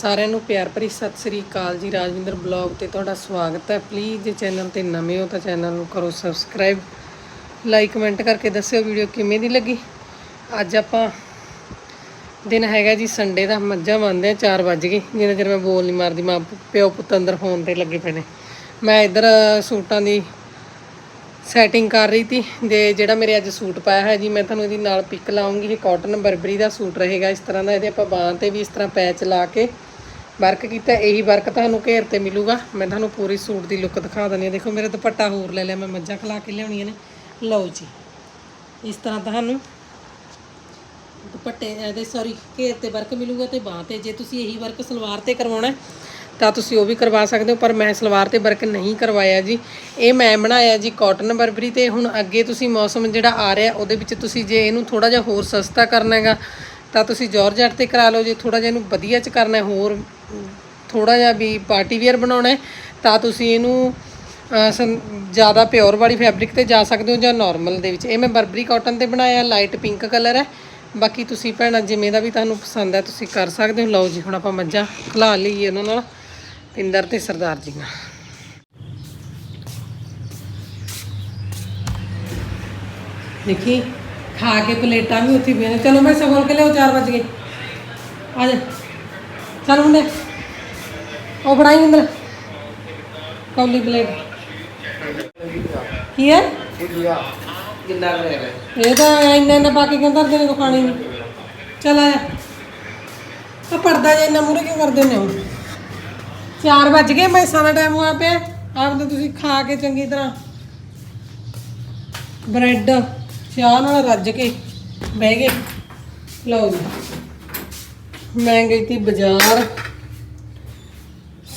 ਸਾਰਿਆਂ ਨੂੰ ਪਿਆਰ ਭਰੀ ਸਤਿ ਸ੍ਰੀ ਅਕਾਲ ਜੀ, ਰਾਜਵਿੰਦਰ ਬਲੌਗ ਤੇ ਤੁਹਾਡਾ ਸਵਾਗਤ ਹੈ। ਪਲੀਜ਼ ਜੇ ਚੈਨਲ ਤੇ ਨਵੇਂ ਹੋ ਤਾਂ ਚੈਨਲ ਨੂੰ ਕਰੋ ਸਬਸਕ੍ਰਾਈਬ ਲਾਈਕ ਕਮੈਂਟ ਕਰਕੇ ਦੱਸਿਓ ਵੀਡੀਓ ਕਿਵੇਂ ਦੀ ਲੱਗੀ। ਅੱਜ ਆਪਾਂ ਦਿਨ ਹੈਗਾ ਜੀ ਸੰਡੇ ਦਾ, ਮੱਝਾਂ ਬੰਨਦੇ ਆ 4 ਵਜ ਗਏ। ਜਿੰਨਾ ਚਿਰ ਮੈਂ ਬੋਲ ਨਹੀਂ ਮਾਰਦੀ, ਮਾਂ, ਪਿਓ ਪੁੱਤ ਅੰਦਰ ਫੋਨ ਤੇ ਲੱਗੇ ਪਏ ਨੇ। ਮੈਂ ਇੱਧਰ ਸੂਟਾਂ ਦੀ ਸੈਟਿੰਗ ਕਰ ਰਹੀ ਤੀ ਦੇ ਜਿਹੜਾ ਮੇਰੇ ਅੱਜ ਸੂਟ ਪਾਇਆ ਹੈ ਜੀ, ਮੈਂ ਤੁਹਾਨੂੰ ਇਹਦੀ ਨਾਲ ਪਿਕ ਲਾਉਂਗੀ। ਇਹ ਕਾਟਨ ਬਰਬਰੀ ਦਾ ਸੂਟ ਰਹੇਗਾ। ਇਸ ਤਰ੍ਹਾਂ ਦਾ ਇਹਦੇ ਆਪਾਂ ਬਾਹਾਂ ਤੇ ਵੀ ਇਸ ਤਰ੍ਹਾਂ ਪੈਚ ਲਾ ਕੇ ਵਰਕ ਕੀਤਾ, ਇਹੀ ਵਰਕ ਤੁਹਾਨੂੰ ਘੇਰ ਤੇ ਮਿਲੂਗਾ। ਮੈਂ ਤੁਹਾਨੂੰ ਪੂਰੀ ਸੂਟ ਦੀ ਲੁੱਕ ਦਿਖਾ ਦਿੰਦੀ ਹਾਂ। ਦੇਖੋ, ਮੇਰੇ ਦੁਪੱਟਾ ਹੋਰ ਲੈ ਲਿਆ, ਮੈਂ ਮੱਝਾਂ ਖਲਾ ਕੇ ਲਿਆਉਣੀਆਂ ਨੇ। ਲਓ ਜੀ, ਇਸ ਤਰ੍ਹਾਂ ਤੁਹਾਨੂੰ ਦੁਪੱਟੇ, ਇਹਦੇ ਸੌਰੀ ਘੇਰ ਤੇ ਵਰਕ ਮਿਲੂਗਾ ਤੇ ਬਾਹਾਂ ਤੇ। ਜੇ ਤੁਸੀਂ ਇਹੀ ਵਰਕ ਸਲਵਾਰ ਤੇ ਕਰਵਾਉਣਾ, ਤਾਂ ਤੁਸੀਂ ਉਹ ਵੀ ਕਰਵਾ ਸਕਦੇ ਹੋ। ਪਰ ਮੈਂ ਸਲਵਾਰ ਤੇ ਵਰਕ ਨਹੀਂ ਕਰਵਾਇਆ ਜੀ। ਇਹ ਮੈਂ ਬਣਾਇਆ ਜੀ ਕਾਟਨ ਬਰਬਰੀ ਤੇ। ਹੁਣ ਅੱਗੇ ਤੁਸੀਂ ਮੌਸਮ ਜਿਹੜਾ ਆ ਰਿਹਾ, ਉਹਦੇ ਵਿੱਚ ਤੁਸੀਂ ਜੇ ਇਹਨੂੰ ਥੋੜਾ ਜਿਹਾ ਹੋਰ ਸਸਤਾ ਕਰਨਾ ਹੈਗਾ ਤਾਂ ਤੁਸੀਂ ਜਾਰਜਟ ਤੇ ਕਰਾ ਲਓ, ਜੇ ਥੋੜਾ ਜਿਹਾ ਇਹਨੂੰ ਵਧੀਆ ਚ ਕਰਨਾ ਹੋਰ ਥੋੜਾ ਜਿਹਾ ਵੀ ਪਾਰਟੀ ਵੇਅਰ ਬਣਾਉਣਾ ਤਾਂ ਤੁਸੀਂ ਇਹਨੂੰ ਸੰ- ਜ਼ਿਆਦਾ ਪਿਓਰ ਵਾਲੀ ਫੈਬਰਿਕ ਤੇ ਜਾ ਸਕਦੇ ਹੋ ਜਾਂ ਨਾਰਮਲ ਦੇ ਵਿੱਚ। ਇਹ ਮੈਂ ਬਰਬਰੀ ਕਾਟਨ ਤੇ ਬਣਾਇਆ ਲਾਈਟ ਪਿੰਕ ਕਲਰ ਹੈ। ਬਾਕੀ ਤੁਸੀਂ ਭੈਣਾਂ, ਜਿਵੇਂ ਦਾ ਵੀ ਤੁਹਾਨੂੰ ਪਸੰਦ ਹੈ, ਤੁਸੀਂ ਕਰ ਸਕਦੇ ਹੋ। ਲਓ ਜੀ, ਹੁਣ ਆਪਾਂ ਮੱਝਾਂ ਖਲਾ ਲਈਏ ਉਹਨਾਂ ਨਾਲ, ਪਿੰਦਰ ਤੇ ਸਰਦਾਰ ਜੀ ਨਾਲ। ਦੇਖੀ? ਖਾ ਕੇ ਪਲੇਟਾਂ ਵੀ ਉੱਥੇ ਪਈਆਂ ਨੇ। ਚਲੋ ਮੈਂ ਸਗੋਲ ਕੇ ਲਿਆਓ 4 ਵਜ ਗਏ। ਆ ਜਾ। ਚੱਲ ਮੁੰਡੇ। ਉਹ ਫੜਾਈ ਅੰਦਰ। ਕੌਲੀ ਪਲੇਟ। ਕੀ ਹੈ? ਕਿੰਨਾ ਕੁ ਇਹ ਤਾਂ ਇੰਨਾ ਇੰਨਾ ਪਾ ਕੇ ਕਹਿੰਦਾ ਤੇਰੇ ਤੋਂ ਖਾਣੀ ਨਹੀਂ ਚਲ ਆਇਆ ਆ ਪਰਦਾ ਜੇ ਇੰਨਾ ਮੂਰੇ ਕਿਉਂ ਕਰਦੇ ਨੇ 4 ਵੱਜ ਗਏ, ਮੈਂ ਸਾਰਾ ਟਾਈਮ ਹੋਇਆ ਪਿਆ ਆਪ ਤਾਂ ਤੁਸੀਂ ਖਾ ਕੇ ਚੰਗੀ ਤਰ੍ਹਾਂ। ਬ੍ਰੈਡ। ਚਾਹ ਨਾਲ ਰੱਜ ਕੇ ਬਹਿ ਗਏ। ਲਓ ਜੀ, ਮੈਂ ਗਈ ਤੀ ਬਾਜ਼ਾਰ।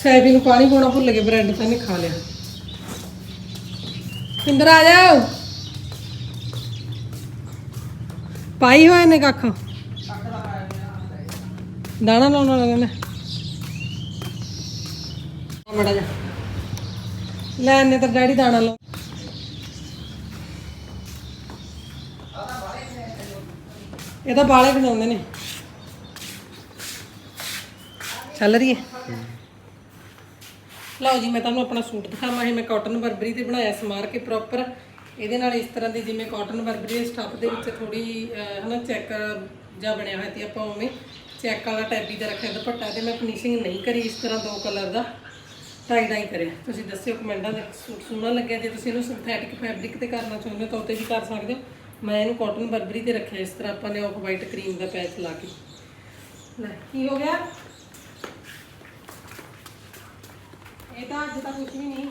ਸੈਬੀ ਨੂੰ ਪਾਣੀ ਪਾਉਣਾ ਭੁੱਲ ਗਏ, ਬ੍ਰੈਡ ਤਾਂ ਨਹੀਂ ਖਾ ਲਿਆ। ਇੰਦਰ ਆ ਜਾਓ। ਪਾਈ ਹੋਏ ਨੇ ਕੱਖ? ਦਾਣਾ ਲਾਉਣ ਵਾਲਾ ਕਹਿੰਦਾ। ਮੜਾ ਜਾ। ਲੈ ਨੇ ਤਾਂ ਡੈਡੀ ਦਾਣਾ ਲਾਉ ਇਹ ਤਾਂ ਬਾਲੇ ਬਣਾਉਂਦੇ ਨੇ। ਚੱਲ ਰਹੀ ਹੈ। ਲਓ ਜੀ, ਮੈਂ ਤੁਹਾਨੂੰ ਆਪਣਾ ਸੂਟ ਦਿਖਾਵਾਂ ਇਹ ਮੈਂ ਕਾਟਨ ਬਰਬਰੀ ਤੇ ਬਣਾਇਆ ਸਮਾਰ ਕੇ ਪ੍ਰੋਪਰ ਇਹਦੇ ਨਾਲ ਇਸ ਤਰ੍ਹਾਂ ਦੀ ਜਿਵੇਂ ਕਾਟਨ ਬਰਬਰੀ ਦੇ ਸਟੱਫ ਦੇ ਵਿੱਚ ਥੋੜੀ ਹਨਾ ਚੈੱਕ ਜਾਂ ਬਣਿਆ ਹੋਇਆ ਤੇ ਆਪਾਂ ਉਵੇਂ। ਚੈੱਕ ਵਾਲਾ ਟੈਬੀ ਦਾ ਰੱਖਿਆ ਦੁਪੱਟਾ ਤੇ। ਮੈਂ ਫਿਨਿਸ਼ਿੰਗ ਨਹੀਂ ਕਰੀ ਇਸ ਤਰ੍ਹਾਂ ਦੋ ਕਲਰ ਦਾ। ਟਾਈ ਡਾਈ ਕਰਿਆ। ਤੁਸੀਂ ਦੱਸਿਓ, ਕਮੈਂਟਾਂ ਦੇ ਸੂਟ ਸੋਹਣਾ ਲੱਗਿਆ। ਜੇ ਤੁਸੀਂ ਇਹਨੂੰ ਸਿੰਥੈਟਿਕ ਫੈਬਰਿਕ ਤੇ ਕਰਨਾ ਚਾਹੁੰਦੇ ਹੋ ਤਾਂ ਉਹ ਤੇ ਵੀ ਕਰ ਸਕਦੇ ਹੋ। ਮੈਂ ਇਹਨੂੰ ਕਾਟਨ ਬਰਬਰੀ ਤੇ ਰੱਖਿਆ ਇਸ ਤਰ੍ਹਾਂ ਆਪਾਂ ਨੇ ਆਫ ਵਾਈਟ ਕਰੀਮ ਦਾ ਪੈਚ ਲਾ ਕੇ। ਲੈ ਕੀ ਹੋ ਗਿਆ? ਇਹ ਤਾਂ ਅੱਜ ਤਾਂ ਕੁਝ ਵੀ ਨਹੀਂ।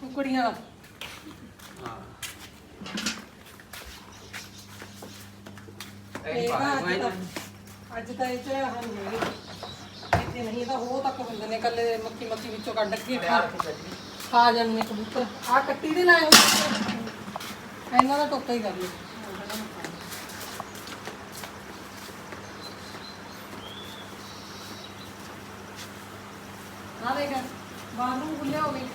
ਕੁਕੜੀਆਂ ਵਾਲਾ ਇਹ ਤਾਂ ਅੱਜ ਤਾਂ ਅੱਜ ਤਾਂ ਇਹ ਚ ਹਨ ਨਹੀਂ ਇੱਥੇ ਨਹੀਂ ਇਹ ਤਾਂ ਹੋ ਤੱਕ ਹੁੰਦੇ ਨੇ ਕੱਲੇ ਮੱਕੀ ਮੱਕੀ ਵਿੱਚੋਂ ਕੱਢ ਕੇ ਖਾ ਖਾ ਜਾਂਦੇ ਨੇ ਕਬੂਤਰ। ਆ ਕੱਟੀ ਦੇ ਲਾਏ ਹੋਏ ਇਹਨਾਂ ਦਾ ਟੋਕਾ ਹੀ ਕਰ ਲਈ ਆ ਦੇਖ ਬਾਥਰੂਮ ਖੁੱਲਿਆ ਹੋਵੇ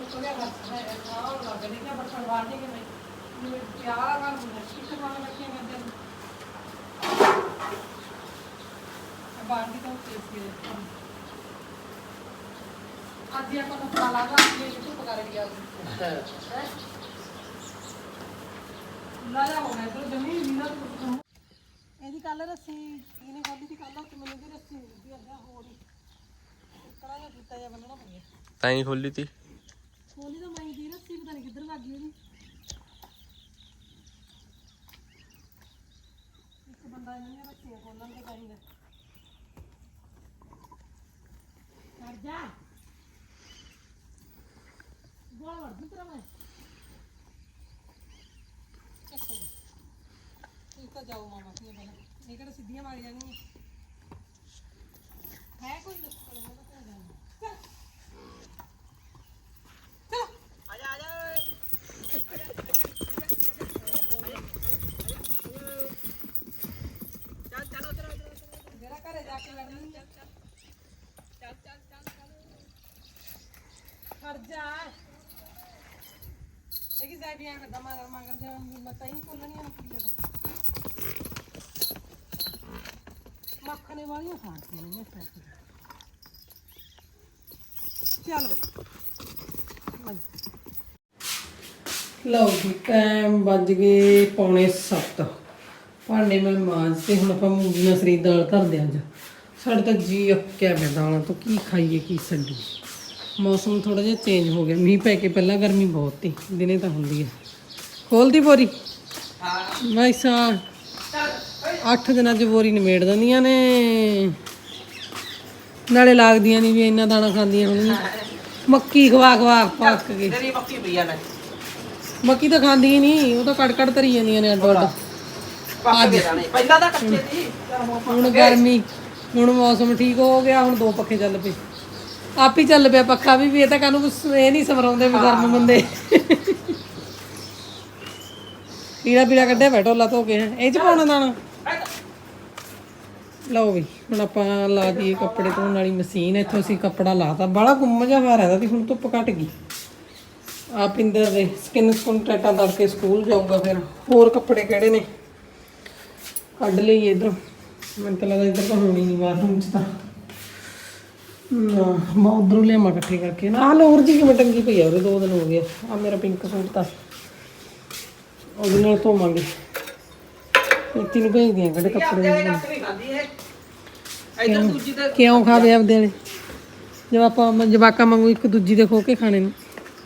तो तो क्या करता है खाओ लग नहीं क्या बर्तन बांटने के नहीं ये प्यारा काम है किस खाने रखे हैं दिन बांटी तो केस के আজকে এখনো পালা আজকে একটু উপকারে গিয়া হ্যাঁ ਇਹਦੀ ਕੱਲ ਰੱਸੀ ਇਹਨੇ ਖੋਲੀ ਦੀ ਕੱਲ ਤੇ ਮੈਨੂੰ ਦੀ ਰੱਸੀ ਹੁੰਦੀ ਆ ਜਾਂ ਹੋਰ ਕਰਾ ਜਾ ਕੀਤਾ ਜਾ ਬੰਨਣਾ ਪਈ ਤਾਂ ਹੀ ਖੋਲੀ ਤੀ। ਖੋਲੀ ਤਾਂ ਮੈਂ ਦੀ ਰੱਸੀ ਪਤਾ ਨਹੀਂ ਕਿੱਧਰ ਲੱਗ ਗਈ ਉਹਦੀ ਇੱਕ ਬੰਦਾ ਇਹਨਾਂ ਨੇ ਰੱਸੀ ਖੋਲਣ ਦੇ ਚਾਹੀਦਾ। ਕਰ ਜਾ। ਗੋਲ ਵੜ ਦੂੰ ਤੇਰਾ ਮੈਂ ਚੱਕੋ ਇਹ ਤਾਂ ਜਾਓ ਮਾਮਾ ਕੀ ਬਣਾ ਇਹ ਕਿਹੜਾ ਸਿੱਧੀਆਂ ਮਾਰੀ ਜਾਣਗੀਆਂ ਹੈ ਕੋਈ ਲੱਕੜ ਨਾ ਤਾਂ ਜਾਣਾ ਚੱਲ ਚਲੋ ਜਿਹੜਾ ਘਰੇ ਜਾ ਕੇ ਲੜਨੀ ਚੱਲ ਚੱਲ ਚੱਲ ਚੱਲ ਚੱਲ ਖੜ ਜਾ ਦੇਖੀ ਸਾਈਡ ਆਂ ਕਰਦਾ ਮੰਗਰ ਮੰਗਰ ਦੇ ਮੈਂ ਤਾਂ ਹੀ ਖੋਲਣੀ ਆ ਕੁੜੀਆਂ ਦੇ। ਨਾਲੇ ਵਾਲੀਆਂ ਖਾਣੀਆਂ ਲਓ ਜੀ, ਟਾਈਮ ਵੱਜ ਗਏ ਪੌਣੇ 7 ਭਾਂਡੇ ਮੈਂ ਮਾਂਜ ਤੇ ਹੁਣ ਆਪਾਂ ਮੂੰਗੀ ਮਸਰੀ ਦਾਲ ਧਰਦੇ ਆਂ ਅੱਜ। ਸਾਡੇ ਤਾਂ ਜੀ ਅੱਕਿਆ ਪਿਆ ਦਾਲਾਂ ਤੋਂ ਕੀ ਖਾਈਏ, ਕੀ ਛੱਡੀ ਮੌਸਮ ਥੋੜਾ ਜਿਹਾ ਚੇਂਜ ਹੋ ਗਿਆ। ਮੀਂਹ ਪੈ ਕੇ ਪਹਿਲਾਂ ਗਰਮੀ ਬਹੁਤ ਸੀ ਦਿਨੇ ਤਾਂ ਹੁੰਦੀ ਹੈ ਖੋਲਦੀ ਬੋਰੀ? ਭਾਈ ਸਾਹਿਬ ਅੱਠ ਦਿਨਾਂ ਚ ਬੋਰੀ ਨਿਮੇੜ ਦਿੰਦੀਆਂ ਨੇ। ਨਾਲੇ ਲੱਗਦੀਆਂ ਨਹੀਂ ਵੀ ਇੰਨਾ ਦਾਣਾ ਖਾਂਦੀਆਂ ਹੁਣ ਮੱਕੀ ਖਵਾ ਖਵਾ ਪੱਕ ਗਈ ਤੇਰੀ ਮੱਕੀ ਪਈ ਆ ਨਾ ਮੱਕੀ ਤਾਂ ਖਾਂਦੀ ਹੀ ਨਹੀਂ ਉਹ ਤਾਂ ਕੜ ਕੜ ਧਰੀ ਜਾਂਦੀਆਂ ਨੇ ਅੱਡੋ ਅੱਡ ਪਹਿਲਾਂ ਤਾਂ ਕੱਚੇ ਸੀ ਹੁਣ ਗਰਮੀ ਹੁਣ ਮੌਸਮ ਠੀਕ ਹੋ ਗਿਆ ਹੁਣ ਦੋ ਪੱਖੇ ਚੱਲ ਪਏ। ਆਪ ਹੀ ਚੱਲ ਪਿਆ ਪੱਖਾ ਵੀ ਵੀ ਇਹ ਤਾਂ ਕਾਨੂੰ ਇਹ ਨਹੀਂ ਸਮਰਾਉਂਦੇ ਵੀ ਗਰਮ ਬੰਦੇ। ਪੀੜਾ ਪੀੜਾ ਕੱਢਿਆ ਬੈਠੋ ਲਾ ਧੋ ਕੇ। ਇਹ ਚ ਪਾਉਣਾ ਦਾਣਾ ਲਓ ਵੀ ਹੁਣ ਆਪਾਂ ਲਾ ਦਈਏ ਕੱਪੜੇ ਧੋਣ ਵਾਲੀ ਮਸ਼ੀਨ। ਇੱਥੋਂ ਅਸੀਂ ਕੱਪੜਾ ਲਾਤਾ। ਬੜਾ ਗੁੰਮ ਜਿਹਾ ਹੋਇਆ ਰਹਿੰਦਾ ਸੀ ਹੁਣ ਧੁੱਪ ਘਟ ਗਈ। ਆ ਪਿੰਦਰ ਦੇ ਸਕਿਨ ਸਕੂਨ ਟੈਟਾ ਤੜਕੇ ਸਕੂਲ ਜਾਊਗਾ ਫਿਰ। ਹੋਰ ਕੱਪੜੇ ਕਿਹੜੇ ਨੇ? ਕੱਢ ਲਈ ਇਧਰ। ਮੈਨੂੰ ਤਾਂ ਲੱਗਦਾ ਇਧਰ ਤਾਂ ਹੋਣੀ ਨਹੀਂ ਬਾਥਰੂਮ ਚ ਤਾਂ। ਮੈਂ ਉਧਰੋਂ ਲਿਆਵਾਂ ਇਕੱਠੇ ਕਰਕੇ। ਨਾ ਆਹ ਲੋਰ ਜੀ ਕਿਵੇਂ ਟੰਗੀ ਪਈ ਆ? ਉਹਦੇ ਦੋ ਦਿਨ ਹੋ ਗਏ ਆ। ਮੇਰਾ ਪਿੰਕ ਸੂਟ ਤਾਂ। ਉਹਦੇ ਨਾਲ ਧੋਵਾਂਗੇ। ਇੱਥੇ ਨੂੰ ਭੇਜਦੇ ਆ ਕਿਹੜੇ ਕੱਪੜੇ ਨੇ ਕੱਖ ਨਹੀਂ ਖਾਂਦੀ ਇਹ। ਇਧਰ ਦੂਜੀ ਤੇ ਕਿਉਂ ਖਾਵੇ ਆਪਦੇ ਵਾਲੇ? ਜਦ ਆਪਾਂ ਮ- ਜਵਾਕਾਂ ਵਾਂਗੂ ਇੱਕ ਦੂਜੀ ਦੇ ਖੋ ਕੇ ਖਾਣੇ ਨੇ।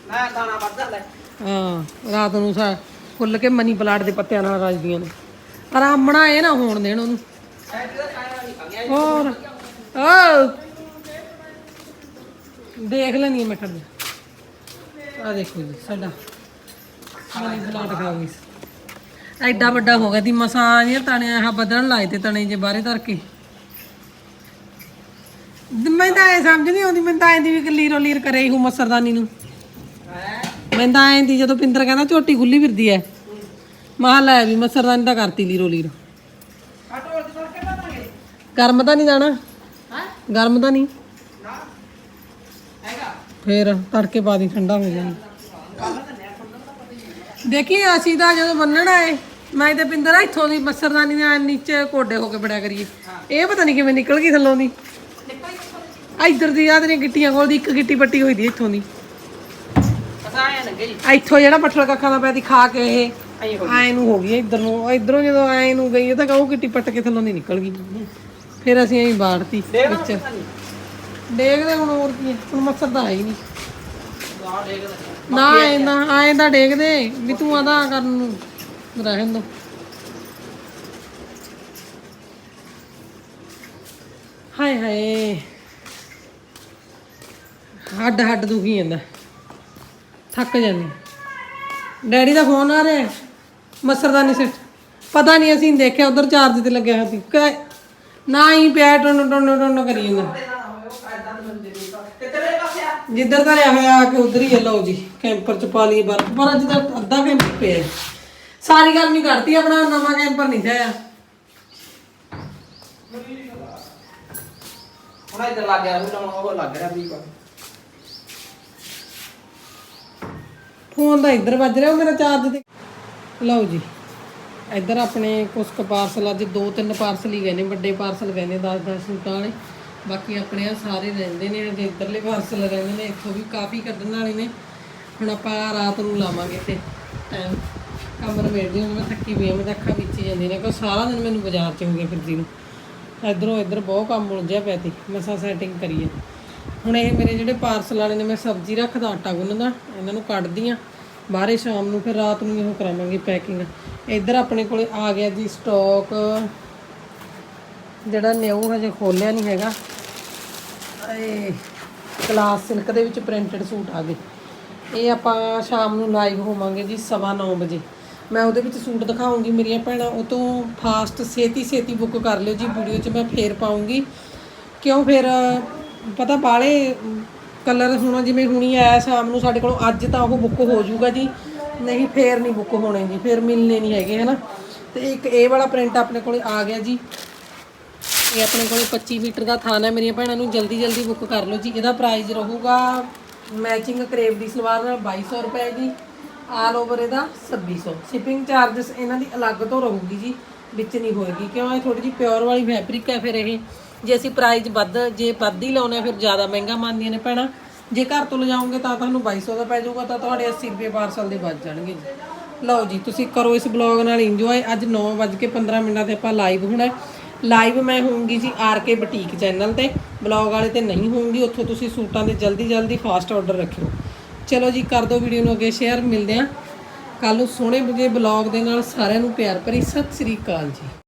ਮੈਂ ਦਾਣਾ ਵੱਧਦਾ ਲੈ। ਹਾਂ ਰਾਤ ਨੂੰ ਸਾ ਫੁੱਲ ਕੇ ਮਨੀ ਪਲਾਟ ਦੇ ਪੱਤਿਆਂ ਨਾਲ ਰਜਦੀਆਂ ਨੇ। ਆਰਾਮਣਾ ਇਹ ਨਾ ਹੋਣ ਦੇਣ ਉਹਨੂੰ। ਹੋਰ। ਓ ਦੇਖ ਲੈਣੀ ਮੈਂ ਕੱਢ ਆ ਦੇਖੋ ਜੀ ਸਾਡਾ ਮਨੀ ਪਲਾਟ ਖਾ ਗਈ ਐਡਾ ਵੱਡਾ ਹੋ ਗਿਆ ਦੀ ਮਸਾਂ ਇਹ ਤਣੇ ਆਹ ਬਦਲਣ ਲਾਏ ਤੇ ਤਣੇ ਜੇ ਬਾਹਰੇ ਧਰ ਕੇ। ਮੈਂ ਤਾਂ ਇਹ ਸਮਝ ਨਹੀਂ ਆਉਂਦੀ ਮੈਂ ਤਾਂ ਐਂ ਦੀ ਵੀ ਲੀਰੋ ਲੀਰ ਕਰੇ ਹੀ ਮਸਰਦਾਨੀ ਨੂੰ। ਮੈਂ ਤਾਂ ਐਂ ਦੀ ਜਦੋਂ ਪਿੰਦਰ ਕਹਿੰਦਾ ਝੋਟੀ ਖੁੱਲੀ ਫਿਰਦੀ ਐ। ਮਹਾ ਲੈ ਵੀ ਮਸਰਦਾਨੀ ਤਾਂ ਕਰਤੀ ਲੀਰੋ ਲੀਰ। ਦੇ ਗਰਮ ਤਾਂ ਨਹੀਂ ਜਾਣਾ? ਹਾਂ? ਗਰਮ ਤਾਂ ਨਹੀਂ? ਫੇਰ ਤੜਕੇ ਪਾ ਦੀ ਠੰਡਾ ਹੋ ਜਾਣਾ। ਦੇਖੀ ਅਸੀਂ ਤਾਂ ਜਦੋਂ ਬੰਨਣਾ ਏ ਮੈਂ ਤੇ ਪਿੰਦਰ ਇੱਥੋਂ ਦੀ ਮਸਰਦਾਨੀ ਦੇ ਨੀਚੇ ਕੋਡੇ ਹੋ ਕੇ ਬੜਿਆ ਕਰੀਏ। ਇਹ ਪਤਾ ਨਹੀਂ ਕਿਵੇਂ ਨਿਕਲ ਗਈ ਥੱਲੋਂ ਦੀ। ਇੱਧਰ ਦੀ ਆ ਤੇਰੀਆਂ ਗਿੱਟੀਆਂ ਕੋਲ ਦੀ ਇੱਕ ਗਿੱਟੀ ਪੱਟੀ ਹੋਈ ਦੀ ਇੱਥੋਂ ਦੀ। ਇੱਥੋਂ ਜਿਹੜਾ ਪੱਠਲ ਕੱਖਾਂ ਦਾ ਪਿਆ ਦੀ ਖਾ ਕੇ ਇਹ। ਐ ਨੂੰ ਹੋ ਗਈ ਇੱਧਰ ਨੂੰ ਇਧਰੋਂ ਜਦੋਂ ਐ ਨੂੰ ਗਈ ਤਾਂ ਕਹੂ ਗਿੱਟੀ ਪੱਟ ਕੇ ਥੱਲੋਂ ਦੀ ਨਿਕਲ ਗਈ। ਫਿਰ ਅਸੀਂ ਐਂ ਬਾੜਤੀ ਵਿੱਚ। ਦੇਖਦੇ ਹੁਣ ਹੋਰ ਕੀ ਹੈ? ਹੁਣ ਮੱਛਰ ਤਾਂ ਹੈ ਹੀ ਨਹੀਂ। ਨਾ ਐਂਦਾ ਐਂ ਤਾਂ ਡੇਗਦੇ ਵੀ ਤੂੰ ਆਦਾ ਕਰਨ ਨੂੰ ਰਹਿਣ ਦੋ। ਹਾਏ ਹਾਏ। ਹੱਡ ਹੱਡ ਦੁਖੀ ਜਾਂਦਾ। ਥੱਕ ਜਾਂਦੇ। ਡੈਡੀ ਦਾ ਫੋਨ ਆ ਰਿਹਾ। ਮਸਰਦਾਨੀ ਸਿਰ ਪਤਾ ਨਹੀਂ ਅਸੀਂ ਦੇਖਿਆ ਉਧਰ ਚਾਰਜ ਤੇ ਲੱਗਿਆ ਹੋਇਆ ਸੀ। ਕਿ- ਨਾ ਹੀ ਪਿਆ ਟੁੰਨ ਟੁੰਨ ਟੁੰਨ ਕਰੀ ਜਾਂਦਾ। ਜਿੱਧਰ ਦਾ ਰਿਹਾ ਹੋਇਆ ਆ ਕੇ ਉਧਰ ਹੀ ਲਓ ਜੀ ਕੈਂਪਰ ਚ ਪਾ ਲਈ ਬਰਫ। ਪਰ ਅੱਜ ਤਾਂ ਅੱਧਾ ਕੈਂਪਰ ਪਿਆ ਹੈ। ਸਾਰੀ ਗਰਮੀ ਕੱਢਤੀ ਆਪਣਾ ਨਵਾਂ ਕੈਂਪਰ ਨਹੀਂ ਜਾਇਆ ਹੁਣ ਇੱਧਰ ਲੱਗ ਗਿਆ ਹੁਣ ਉਹ ਲੱਗ ਰਿਹਾ ਵੀ ਫੋਨ ਤਾਂ ਇੱਧਰ ਵੱਜ ਰਿਹਾ ਉਹ ਮੇਰਾ ਚਾਰਜ ਤੇ। ਲਓ ਜੀ ਇੱਧਰ ਆਪਣੇ ਕੁਝ ਕੁ ਪਾਰਸਲ ਅੱਜ ਦੋ ਤਿੰਨ ਪਾਰਸਲ ਹੀ ਗਏ ਨੇ ਵੱਡੇ ਪਾਰਸਲ ਗਏ ਨੇ 10 10 ਸੂਟਾਂ ਵਾਲੇ। ਬਾਕੀ ਆਪਣੇ ਆ ਸਾਰੇ ਰਹਿੰਦੇ ਨੇ ਅਜੇ ਇੱਧਰਲੇ ਪਾਰਸਲ ਰਹਿੰਦੇ ਨੇ, ਇੱਥੋਂ ਵੀ ਕਾਫੀ ਕੱਢਣ ਵਾਲੇ ਨੇ। ਹੁਣ ਆਪਾਂ ਰਾਤ ਨੂੰ ਲਾਵਾਂਗੇ ਤੇ ਟਾਈਮ ਕੰਮ ਰਵੇੜਦੀ ਹੁਣ ਮੈਂ ਥੱਕੀ ਪਈ ਹਾਂ, ਮੈਂ ਅੱਖਾਂ ਵਿੱਚ ਜਾਂਦੀ ਨੇ ਕਿਉਂ ਸਾਰਾ ਦਿਨ ਮੈਨੂੰ ਬਾਜ਼ਾਰ 'ਚ ਹੋ ਗਿਆ ਫਿਰਦੀ ਨੂੰ। ਇਧਰੋਂ ਇੱਧਰ ਬਹੁਤ ਕੰਮ ਉਲਝਿਆ ਪਿਆ ਸੀ ਮਸਾ ਸੈਟਿੰਗ ਕਰੀਏ ਹੁਣ ਇਹ ਮੇਰੇ ਜਿਹੜੇ ਪਾਰਸਲ ਵਾਲੇ ਨੇ, ਮੈਂ ਸਬਜ਼ੀ ਰੱਖਦਾ, ਆਟਾ ਗੁੰਨਦਾ, ਇਹਨਾਂ ਨੂੰ ਕੱਢਦੀ ਆ ਬਾਹਰੇ ਸ਼ਾਮ ਨੂੰ ਫਿਰ ਰਾਤ ਨੂੰ ਇਹੋ ਕਰਾਵਾਂਗੇ ਪੈਕਿੰਗ ਇੱਧਰ ਆਪਣੇ ਕੋਲੇ ਆ ਗਿਆ ਜੀ ਸਟਾਕ ਜਿਹੜਾ ਨਿਊ ਹਜੇ ਖੋਲਿਆ ਨਹੀਂ ਹੈਗਾ। ਇਹ ਕਲਾਸ ਸਿਲਕ ਦੇ ਵਿੱਚ ਪ੍ਰਿੰਟਡ ਸੂਟ ਆ ਗਏ। ਇਹ ਆਪਾਂ ਸ਼ਾਮ ਨੂੰ ਲਾਈਵ ਹੋਵਾਂਗੇ ਜੀ 9:30 ਵਜੇ। ਮੈਂ ਉਹਦੇ ਵਿੱਚ ਸੂਟ ਦਿਖਾਉਂਗੀ ਮੇਰੀਆਂ ਭੈਣਾਂ, ਉਹ ਤੋਂ ਫਾਸਟ ਛੇਤੀ ਛੇਤੀ ਬੁੱਕ ਕਰ ਲਿਓ ਜੀ ਵੀਡੀਓ 'ਚ, ਮੈਂ ਫੇਰ ਪਾਉਂਗੀ। ਕਿਉਂ ਫਿਰ, ਪਤਾ ਬਾਲੇ ਕਲਰ ਹੁਣ, ਜਿਵੇਂ ਹੁਣੀ ਆਇਆ ਸ਼ਾਮ ਨੂੰ ਸਾਡੇ ਕੋਲ, ਅੱਜ ਤਾਂ ਉਹ ਬੁੱਕ ਹੋ ਜਾਊਗਾ ਜੀ। ਨਹੀਂ, ਫੇਰ ਨਹੀਂ ਬੁੱਕ ਹੋਣੇ ਜੀ, ਫੇਰ ਮਿਲਨੇ ਨਹੀਂ ਹੈਗੇ, ਹਨਾ। ਤੇ ਇੱਕ ਇਹ ਵਾਲਾ ਪ੍ਰਿੰਟ ਆਪਣੇ ਕੋਲੇ ਆ ਗਿਆ ਜੀ। ਇਹ ਆਪਣੇ ਕੋਲ 25 ਮੀਟਰ ਦਾ ਥਾਨ ਹੈ, ਮੇਰੀਆਂ ਭੈਣਾਂ ਨੂੰ ਜਲਦੀ ਜਲਦੀ ਬੁੱਕ ਕਰ ਲਓ ਜੀ। ਇਹਦਾ ਪ੍ਰਾਈਸ ਰਹੂਗਾ ਮੈਚਿੰਗ ਕਰੇਵ ਦੀ ਸਲਵਾਰ ਨਾਲ 2200 ਰੁਪਏ ਜੀ ਆਲ ਓਵਰ ਇਹਦਾ 2600 ਸ਼ਿਪਿੰਗ ਚਾਰजेस ਇਹਨਾਂ ਦੀ ਅਲੱਗ ਤੋਂ ਰਹੂਗੀ ਜੀ, ਵਿੱਚ ਨਹੀਂ ਹੋਏਗੀ। ਕਿਉਂ? ਇਹ ਥੋੜੀ ਜਿਹੀ ਪਿਓਰ ਵਾਲੀ ਫੈਬਰਿਕ ਹੈ ਫਿਰ ਇਹ। ਜੇ ਅਸੀਂ ਪ੍ਰਾਈਸ ਵੱਧ, ਜੇ ਵੱਧ ਹੀ ਲਾਉਨੇ ਆ ਫਿਰ ਜ਼ਿਆਦਾ ਮਹਿੰਗਾ ਮੰਨਦੀਆਂ ਨੇ ਭੈਣਾਂ। ਜੇ ਘਰ ਤੋਂ ਲਿਜਾਓਗੇ ਤਾਂ ਤੁਹਾਨੂੰ 2200 ਦਾ ਪੈ ਜਾਊਗਾ, ਤਾਂ ਤੁਹਾਡੇ 80 ਰੁਪਏ ਪਾਰਸਲ ਦੇ ਵੱਧ ਜਾਣਗੇ। ਜੀ ਲਓ ਜੀ, ਤੁਸੀਂ ਕਰੋ ਇਸ ਬਲੌਗ ਨਾਲ ਇੰਜੋਏ ਅੱਜ 9:15 ਮਿੰਟਾਂ ਤੇ ਆਪਾਂ ਲਾਈਵ ਹੋਣਾ। ਲਾਈਵ ਮੈਂ ਹੋਊਂਗੀ ਜੀ ਆਰ ਕੇ ਬੁਟੀਕ ਚੈਨਲ ਤੇ। ਬਲੌਗ ਵਾਲੇ ਤੇ ਨਹੀਂ ਹੋਊਂਗੀ, ਉੱਥੋਂ ਤੁਸੀਂ ਸੂਟਾਂ ਦੇ ਜਲਦੀ ਜਲਦੀ ਫਾਸਟ ਆਰਡਰ ਰੱਖਿਓ। ਚਲੋ ਜੀ, ਕਰ ਦਿਓ ਵੀਡੀਓ ਨੂੰ ਅੱਗੇ ਸ਼ੇਅਰ, ਮਿਲਦੇ ਆ ਕੱਲ ਨੂੰ ਸੋਹਣੇ ਬੁਗੇ ਬਲੌਗ ਦੇ ਨਾਲ ਸਾਰਿਆਂ ਨੂੰ ਪਿਆਰ ਭਰੀ ਸਤਿ ਸ੍ਰੀ ਅਕਾਲ ਜੀ।